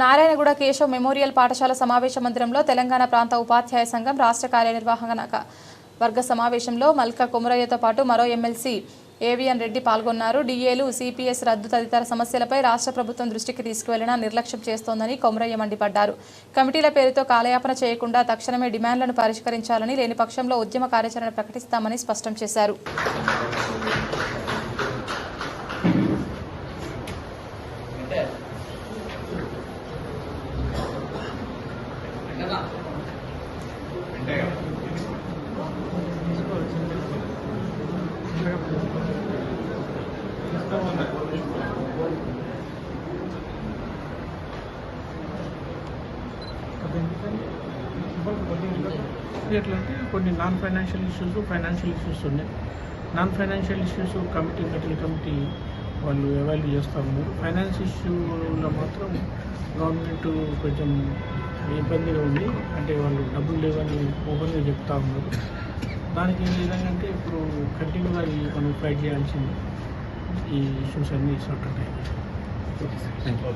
Narayanguda Keshav memorial పాఠశాల సమావేశ మందిరంలో తెలంగాణ ప్రాంత ఉపాధ్యాయ సంఘం రాష్ట్ర కార్యనిర్వాహక వర్గ సమావేశంలో మల్క కుమరయ్యతో పాటు మరో ఎమ్మెల్సీ ఏవిఎన్ రెడ్డి పాల్గొన్నారు. డిఏలు సిపిఎస్ రద్దు తదితర సమస్యలపై రాష్ట్ర ప్రభుత్వం దృష్టికి తీసుకువెళ్ళినా నిర్లక్ష్యం చేస్తోందని కొమరయ్య మండిపడ్డారు. కమిటీల పేరుతో కాలయాపన చేయకుండా తక్షణమే డిమాండ్లను పరిష్కరించాలని లేని పక్షంలో ఉద్యమ కార్యాచరణ ప్రకటిస్తామని స్పష్టం చేశారు. ఎట్లా అంటే కొన్ని non financial issues financial issues ఉన్నాయి. Non financial issues committee metal committee వాళ్ళు ఎవాల్యూ చేస్తూ ఉన్నారు ఫైనాన్స్ ఇష్యూలో మాత్రం గవర్నమెంట్ కొంచెం ఇబ్బందిగా ఉంది. అంటే వాళ్ళు డబ్బులు లేవని ఓపెన్గా చెప్తా ఉన్నారు. దానికి ఏ విధంగా అంటే ఇప్పుడు కంటిన్యూగా ఈ మనం ఫైట్ చేయాల్సింది. ఈ ఇష్యూస్ అన్నీ థ్యాంక్ యూ